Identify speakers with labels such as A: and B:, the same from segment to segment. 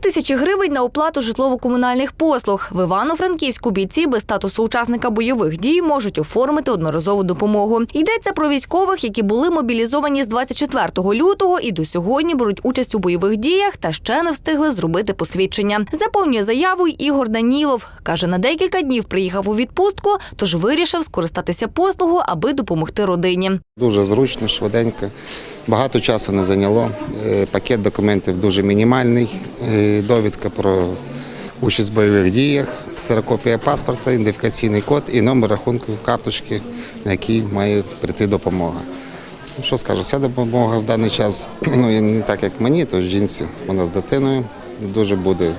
A: тисячі гривень на оплату житлово-комунальних послуг. В Івано-Франківську бійці без статусу учасника бойових дій можуть оформити одноразову допомогу. Йдеться про військових, які були мобілізовані з 24 лютого і до сьогодні беруть участь у бойових діях та ще не встигли зробити посвідчення. Заповнює заяву Ігор Данілов. каже, на декілька днів приїхав у відпустку, тож вирішив скористатися послугою, аби допомогти родині.
B: Дуже зручно, швиденько. Багато часу не зайняло. Е, Пакет документів дуже мінімальний. Довідка про участь в бойових діях, ксерокопія паспорта, ідентифікаційний код і номер рахунку карточки, на який має прийти допомога. Ну, Що скажу, ця допомога в даний час ну, не так, як мені, то жінці, вона з дитиною дуже буде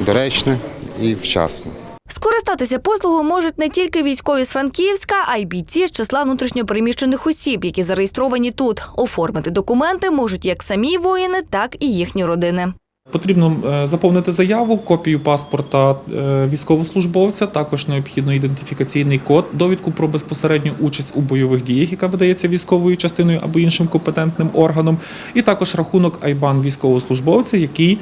B: доречна і вчасна.
A: Скористатися послугою можуть не тільки військові з Франківська, а й бійці з числа внутрішньопереміщених осіб, які зареєстровані тут. Оформити документи можуть як самі воїни, так і їхні родини.
C: Потрібно е, заповнити заяву, копію паспорта е, військовослужбовця, також необхідно ідентифікаційний код, довідку про безпосередню участь у бойових діях, яка видається військовою частиною або іншим компетентним органом, і також рахунок Айбан військовослужбовця, який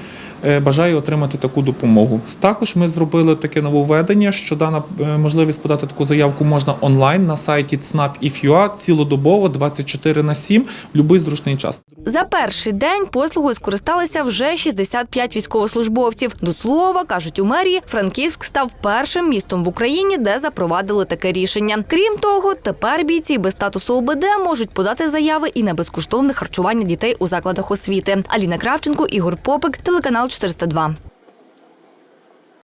C: бажає отримати таку допомогу. Також ми зробили таке нововведення, що дана е, можливість подати таку заявку можна онлайн на сайті ЦНАП.IF.UA цілодобово 24 на 7 в будь-який зручний час.
A: За перший день послугою скористалися вже 65 військовослужбовців. До слова, кажуть у мерії, Франківськ став першим містом в Україні, де запровадили таке рішення. Крім того, тепер бійці без статусу ОБД можуть подати заяви і на безкоштовне харчування дітей у закладах освіти. Аліна Кравченко, Ігор Попик, телеканал 402.